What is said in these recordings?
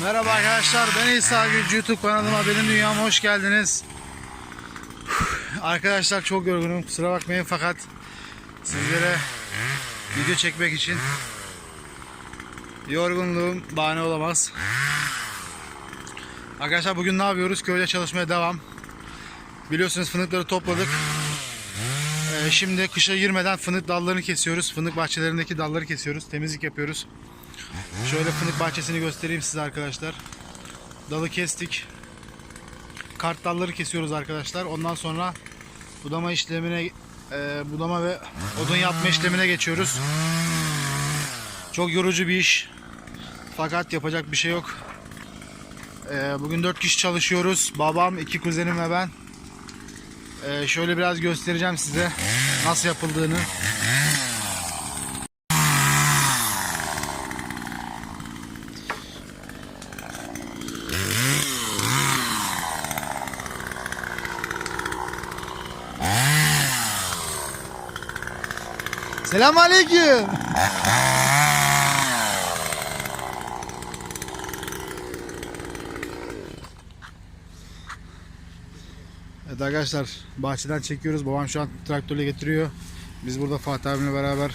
Merhaba arkadaşlar ben İsa Gülcü YouTube kanalıma benim dünyama hoş geldiniz. Arkadaşlar çok yorgunum kusura bakmayın fakat sizlere video çekmek için yorgunluğum bahane olamaz. Arkadaşlar bugün ne yapıyoruz? Köyde çalışmaya devam. Biliyorsunuz fındıkları topladık. Ee, şimdi kışa girmeden fındık dallarını kesiyoruz. Fındık bahçelerindeki dalları kesiyoruz. Temizlik yapıyoruz. Şöyle fındık bahçesini göstereyim size arkadaşlar. Dalı kestik. Kart dalları kesiyoruz arkadaşlar. Ondan sonra budama işlemine e, budama ve odun yapma işlemine geçiyoruz. Çok yorucu bir iş. Fakat yapacak bir şey yok. E, bugün 4 kişi çalışıyoruz. Babam, iki kuzenim ve ben. E, şöyle biraz göstereceğim size nasıl yapıldığını. Selamünaleyküm. Evet arkadaşlar bahçeden çekiyoruz. Babam şu an traktörle getiriyor. Biz burada Fatih abimle beraber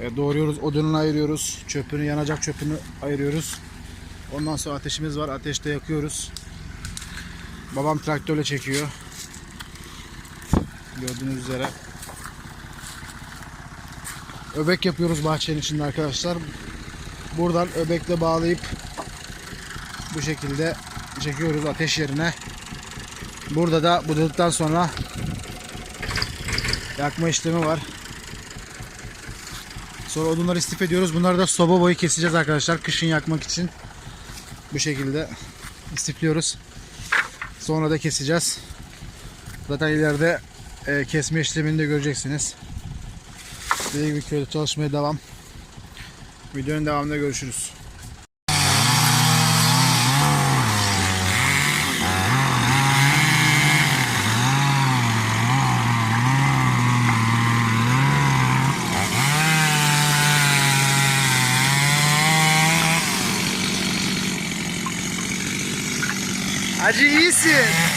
e, doğruyoruz. Odununu ayırıyoruz. Çöpünü, yanacak çöpünü ayırıyoruz. Ondan sonra ateşimiz var. Ateşte yakıyoruz. Babam traktörle çekiyor. Gördüğünüz üzere. Öbek yapıyoruz bahçenin içinde arkadaşlar. Buradan öbekle bağlayıp bu şekilde çekiyoruz ateş yerine. Burada da budadıktan sonra yakma işlemi var. Sonra odunları istif ediyoruz. Bunları da soba boyu keseceğiz arkadaşlar. Kışın yakmak için. Bu şekilde istifliyoruz. Sonra da keseceğiz. Zaten ileride e, kesme işlemini de göreceksiniz. Dediğim gibi köyde çalışmaya devam. Videonun devamında görüşürüz. Hacı iyisin.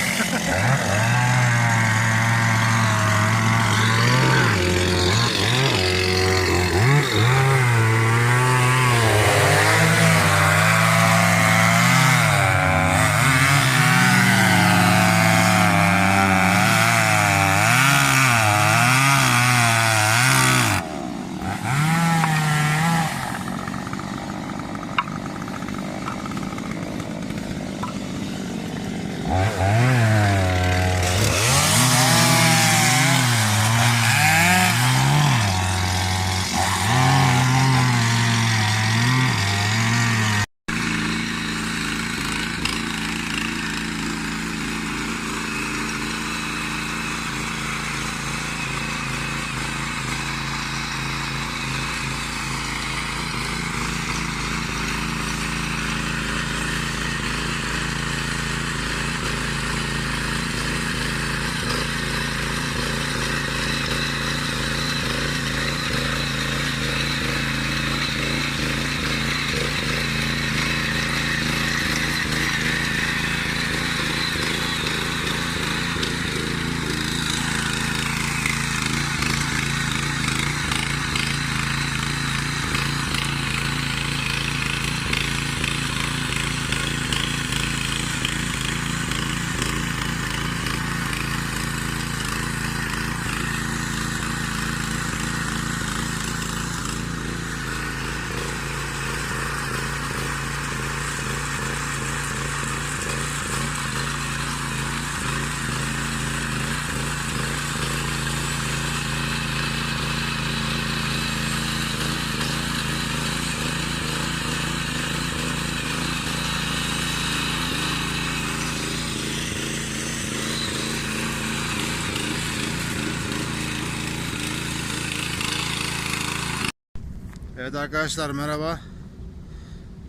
Evet arkadaşlar merhaba.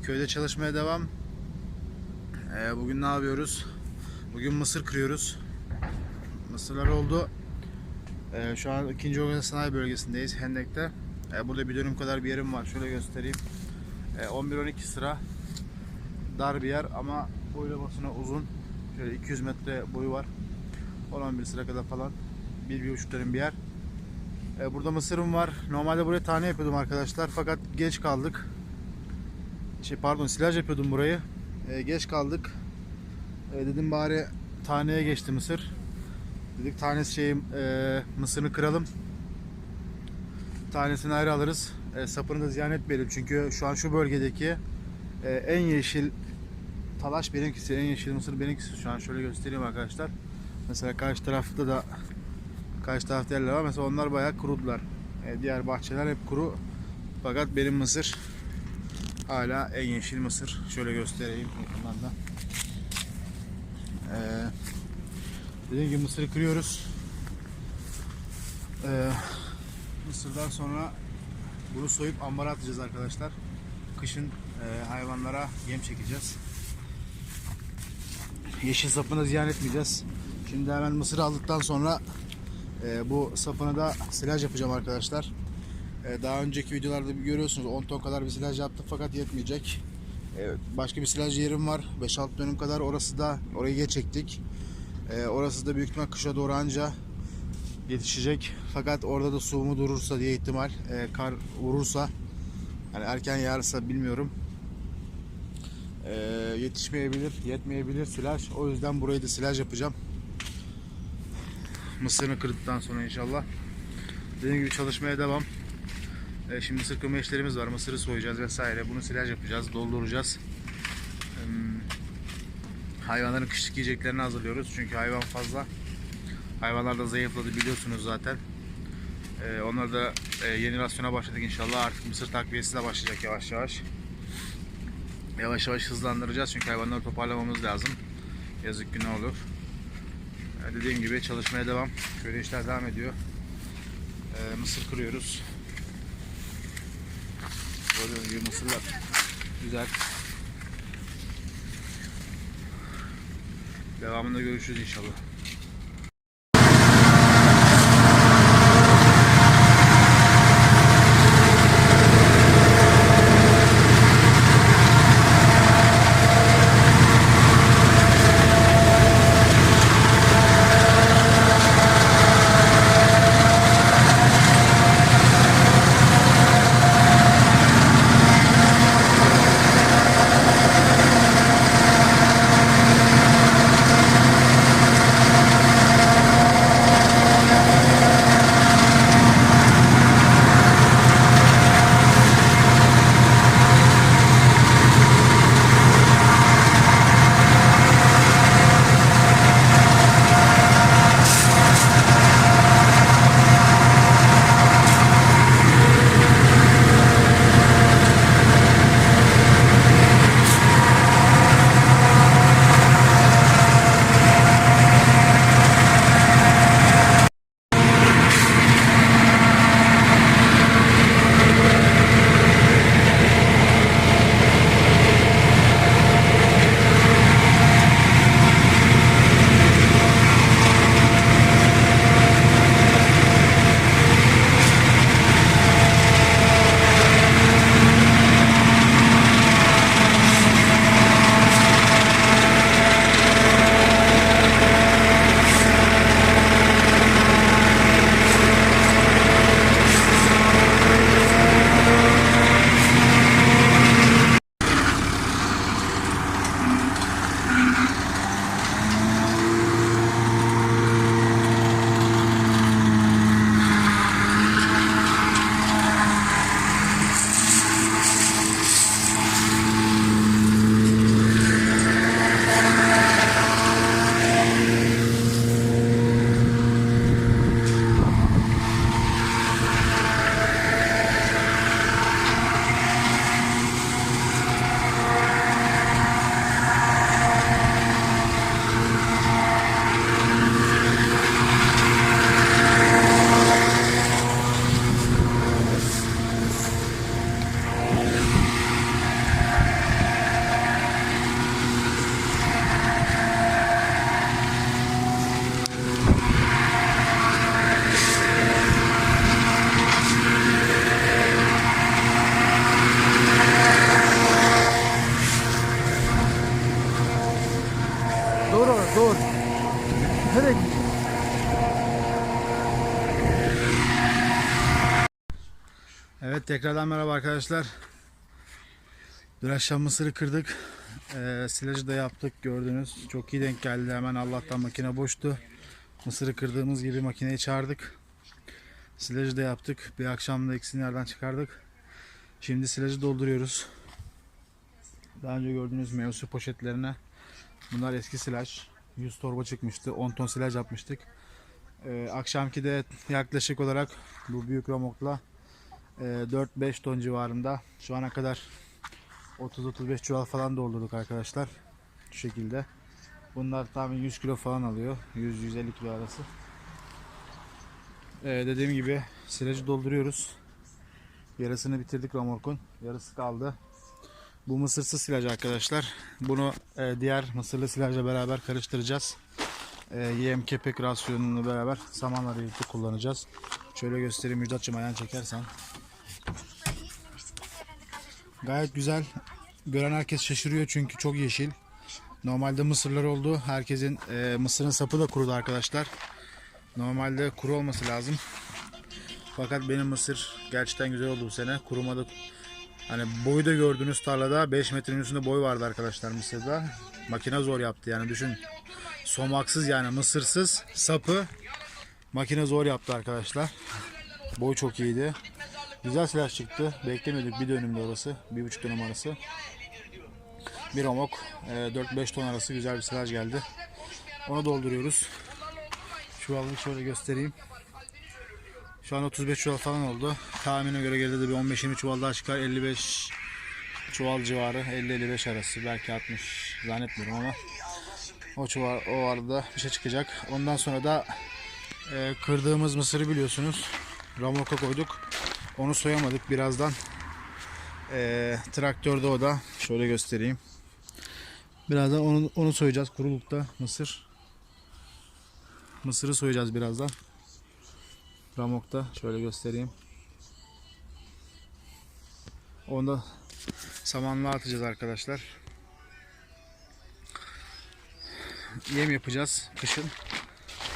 Köyde çalışmaya devam. Ee, bugün ne yapıyoruz? Bugün mısır kırıyoruz. Mısırlar oldu. Ee, şu an ikinci organize sanayi bölgesindeyiz Hendek'te. Ee, burada bir dönüm kadar bir yerim var. Şöyle göstereyim. Ee, 11-12 sıra dar bir yer ama boylamasına uzun. Şöyle 200 metre boyu var. 11 sıra kadar falan. 1-1,5 dönüm bir yer. Ee, burada mısırım var. Normalde buraya tane yapıyordum arkadaşlar. Fakat geç kaldık. Şey pardon silaj yapıyordum burayı. Ee, geç kaldık. Ee, dedim bari taneye geçti mısır. Dedik tanesi şey e, mısırını kıralım. Tanesini ayrı alırız. E, sapını da ziyan etmeyelim. Çünkü şu an şu bölgedeki e, en yeşil talaş benimkisi, en yeşil mısır benimkisi. Şu an şöyle göstereyim arkadaşlar. Mesela karşı tarafta da karşı tarafta yerler var. Mesela onlar bayağı kurudular. E, diğer bahçeler hep kuru. Fakat benim mısır hala en yeşil mısır. Şöyle göstereyim yakından da. E, dediğim gibi mısırı kırıyoruz. E, mısırdan sonra bunu soyup ambara atacağız arkadaşlar. Kışın e, hayvanlara yem çekeceğiz. Yeşil sapını ziyan etmeyeceğiz. Şimdi hemen mısır aldıktan sonra e, bu sapını da silaj yapacağım arkadaşlar. E, daha önceki videolarda bir görüyorsunuz 10 ton kadar bir silaj yaptım fakat yetmeyecek. E, başka bir silaj yerim var. 5-6 dönüm kadar orası da orayı geç çektik. E, orası da büyük ihtimal kışa doğru anca yetişecek. Fakat orada da su mu durursa diye ihtimal e, kar vurursa yani erken yağarsa bilmiyorum. E, yetişmeyebilir, yetmeyebilir silaj. O yüzden burayı da silaj yapacağım. Mısırını kırdıktan sonra inşallah. Dediğim gibi çalışmaya devam. E, şimdi mısır kırma işlerimiz var. Mısırı soyacağız vesaire. Bunu silaj yapacağız, dolduracağız. Hmm, Hayvanların kışlık yiyeceklerini hazırlıyoruz. Çünkü hayvan fazla. Hayvanlar da zayıfladı biliyorsunuz zaten. Ee, onlar da e, yeni rasyona başladık inşallah. Artık mısır takviyesi de başlayacak yavaş yavaş. Yavaş yavaş hızlandıracağız çünkü hayvanları toparlamamız lazım. Yazık günü olur. Ee, dediğim gibi çalışmaya devam. Şöyle işler devam ediyor. Ee, mısır kırıyoruz. Gördüğünüz gibi mısırlar güzel. Devamında görüşürüz inşallah. Dur. Nereye gidiyorsun? Evet tekrardan merhaba arkadaşlar. Dün akşam mısırı kırdık. Ee, silajı da yaptık gördünüz. Çok iyi denk geldi. Hemen Allah'tan makine boştu. Mısırı kırdığımız gibi makineyi çağırdık. Silajı da yaptık. Bir akşam da ikisini yerden çıkardık. Şimdi silajı dolduruyoruz. Daha önce gördüğünüz suyu poşetlerine bunlar eski silaj. 100 torba çıkmıştı. 10 ton silaj yapmıştık. Ee, akşamki de yaklaşık olarak bu büyük ramokla e, 4-5 ton civarında şu ana kadar 30-35 çuval falan doldurduk arkadaşlar. Şu şekilde. Bunlar tahmin 100 kilo falan alıyor. 100-150 kilo arası. Ee, dediğim gibi silajı dolduruyoruz. Yarısını bitirdik ramorkun. Yarısı kaldı. Bu mısırsız silaj arkadaşlar. Bunu e, diğer mısırlı silajla beraber karıştıracağız. E, yem kepek rasyonunu beraber samanla birlikte kullanacağız. Şöyle göstereyim Müjdat'cığım ayağını çekersen. Gayet güzel. Gören herkes şaşırıyor çünkü çok yeşil. Normalde mısırlar oldu. Herkesin e, mısırın sapı da kurudu arkadaşlar. Normalde kuru olması lazım. Fakat benim mısır gerçekten güzel oldu bu sene. Kurumadı. Hani boyu da gördüğünüz tarlada 5 metrenin üstünde boy vardı arkadaşlar mısırda. Makine zor yaptı yani düşün. Somaksız yani mısırsız sapı makine zor yaptı arkadaşlar. Boy çok iyiydi. Güzel silah çıktı. Beklemiyorduk bir dönümde orası. Bir buçuk dönüm arası. Bir omok. e, 4-5 ton arası güzel bir silaj geldi. Onu dolduruyoruz. Çuvalını şöyle göstereyim. Şu an 35 çuval falan oldu. Tahmine göre geride de bir 15-20 çuval daha çıkar. 55 çuval civarı. 50-55 arası. Belki 60 zannetmiyorum ama o çuval o arada bir şey çıkacak. Ondan sonra da e, kırdığımız mısırı biliyorsunuz. Ramoka koyduk. Onu soyamadık birazdan. E, traktörde o da. Şöyle göstereyim. Birazdan onu, onu soyacağız kurulukta mısır. Mısırı soyacağız birazdan. Ramok'ta şöyle göstereyim. Onu da samanlığa atacağız arkadaşlar. Yem yapacağız kışın.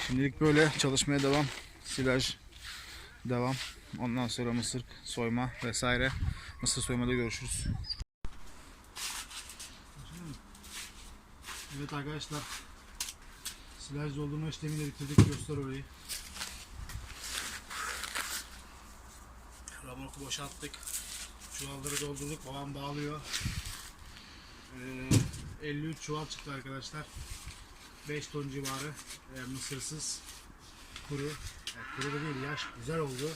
Şimdilik böyle çalışmaya devam. Silaj devam. Ondan sonra mısır soyma vesaire. Mısır soymada görüşürüz. Evet arkadaşlar. Silaj doldurma işlemini bitirdik. Göster orayı. Ramorku boşalttık. Çuvalları doldurduk. Babam bağlıyor. Ee, 53 çuval çıktı arkadaşlar. 5 ton civarı e, mısırsız kuru. Yani kuru da değil yaş güzel oldu.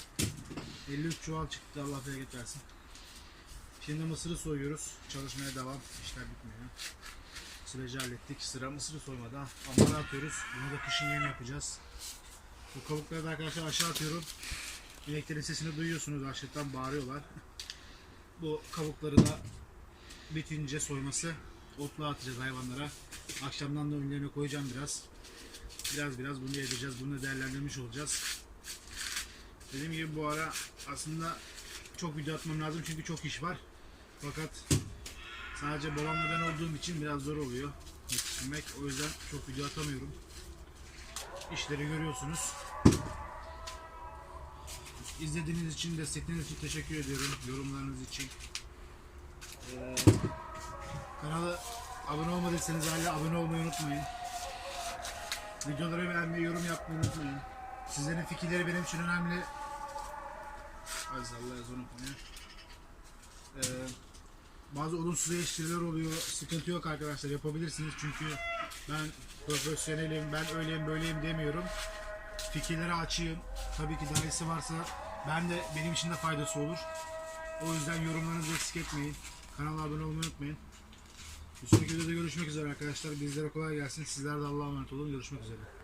53 çuval çıktı Allah bereket versin. Şimdi mısırı soyuyoruz. Çalışmaya devam. İşler bitmiyor. Silajı hallettik. Sıra mısırı soymada. Amara atıyoruz. Bunu da kışın yem yapacağız. Bu kabukları da arkadaşlar aşağı atıyorum. İneklerin sesini duyuyorsunuz aşağıdan bağırıyorlar. Bu kabukları da bitince soyması otluğa atacağız hayvanlara. Akşamdan da önlerine koyacağım biraz. Biraz biraz bunu yedireceğiz. Bunu değerlendirmiş olacağız. Dediğim gibi bu ara aslında çok video atmam lazım çünkü çok iş var. Fakat sadece babamla ben olduğum için biraz zor oluyor yetiştirmek. O yüzden çok video atamıyorum. İşleri görüyorsunuz. İzlediğiniz için, destekleriniz için teşekkür ediyorum. Yorumlarınız için. Ee, kanala abone olmadıysanız hala abone olmayı unutmayın. Videoları beğenmeyi, yorum yapmayı unutmayın. Sizlerin fikirleri benim için önemli. Az Allah ezan okunuyor. Ee, bazı olumsuz eleştiriler oluyor. Sıkıntı yok arkadaşlar yapabilirsiniz çünkü ben profesyonelim, ben öyleyim böyleyim demiyorum. Fikirlere açığım. Tabii ki daha iyisi varsa ben de benim için de faydası olur. O yüzden yorumlarınızı eksik etmeyin. Kanala abone olmayı unutmayın. Bir sonraki videoda görüşmek üzere arkadaşlar. Bizlere kolay gelsin. Sizler de Allah'a emanet olun. Görüşmek üzere.